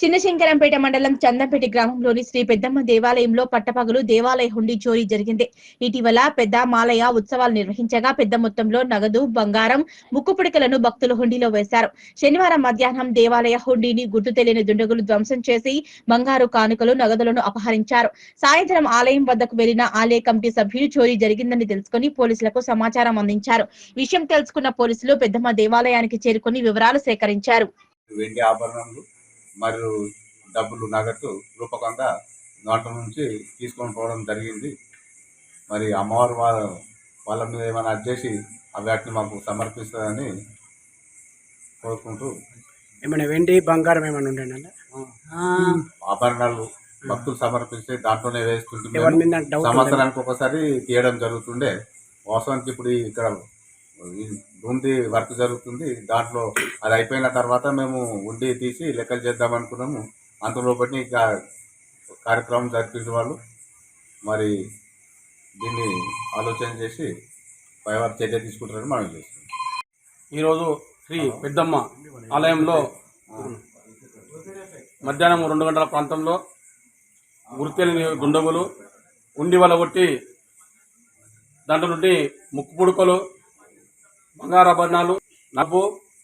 చిన్నశంకరంపేట మండలం చందంపేట గ్రామంలోని శ్రీ పెద్దమ్మ దేవాలయంలో పట్టపగలు దేవాలయ హుండీ చోరీ జరిగింది. ఇటీవల పెద్ద మాలయ ఉత్సవాలు నిర్వహించగా పెద్ద మొత్తంలో నగదు బంగారం ముక్కు పుడకలను భక్తులు హుండీలో వేశారు. శనివారం మధ్యాహ్నం దేవాలయ హుండీని గుర్తు తెలియని దుండగులు ధ్వంసం చేసి బంగారు కానుకలు నగదులను అపహరించారు. సాయంత్రం ఆలయం వద్దకు వెళ్ళిన ఆలయ కమిటీ సభ్యులు చోరీ జరిగిందని తెలుసుకుని పోలీసులకు సమాచారం అందించారు. విషయం తెలుసుకున్న పోలీసులు పెద్దమ్మ దేవాలయానికి చేరుకుని వివరాలు సేకరించారు. వెండి ఆభరణాలు మరియు డబ్బులు నగదు రూపకంగా దాంట్లో నుంచి తీసుకొని పోవడం జరిగింది. మరి అమ్మవారు వాళ్ళ వాళ్ళ మీద ఏమైనా చేసి ఆ వాటిని మాకు సమర్పిస్తుందని కోరుకుంటూ ఏమైనా వెండి బంగారం ఏమైనా ఉండేనా ఆభరణాలు భక్తులు సమర్పిస్తే దాంట్లోనే వేస్తుంటే? సంవత్సరానికి ఒకసారి తీయడం జరుగుతుండే. వాస్తవానికి ఇప్పుడు ఇక్కడ ఉంది వర్క్ జరుగుతుంది. దాంట్లో అది అయిపోయిన తర్వాత మేము ఉండి తీసి లెక్కలు చేద్దాం అనుకున్నాము. అంతలోపటి ఇంకా కార్యక్రమం జరిపించిన వాళ్ళు మరి దీన్ని ఆలోచన చేసి పైవారు చర్య తీసుకుంటారని మనం చేస్తున్నాం. ఈరోజు శ్రీ పెద్దమ్మ ఆలయంలో మధ్యాహ్నం రెండు గంటల ప్రాంతంలో గుర్తెలిని దుండగులు ఉండి వల కొట్టి దాంట్లో నుండి ముక్కు పుడుకలు బంగారాభరణాలు నవ్వు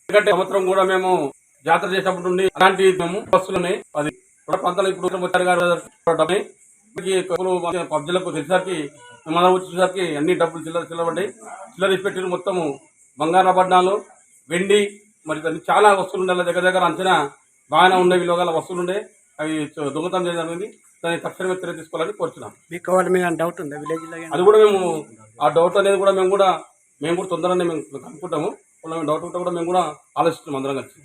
ఎందుకంటే సంవత్సరం కూడా మేము జాతర చేసినప్పటి నుండి అలాంటి మేము వస్తువులని అది కూడా ప్రాంతాలు ఇప్పుడు వచ్చారు పబ్జీలకు తెలిసరికి మనం వచ్చేసరికి అన్ని డబ్బులు చిల్లర పడ్డాయి చిల్లర పెట్టిన మొత్తము బంగారాభరణాలు వెండి మరి చాలా వస్తువులు ఉండే దగ్గర దగ్గర అంచనా బాగానే ఉండే విలువగల వస్తువులు ఉండే. అవి దొంగతనం చేయడం జరిగింది. దాన్ని తక్షణమే చర్య తీసుకోవాలని కోరుచున్నాం. మీకు మీద డౌట్ ఉందా? విలేజ్ అది కూడా మేము ఆ డౌట్ అనేది కూడా మేము కూడా మేము కూడా తొందరగానే మేము కనుక్కుంటాము. వాళ్ళ డౌట్ ఉంటే కూడా మేము కూడా ఆలోచిస్తున్నాం అందరం కలిసి.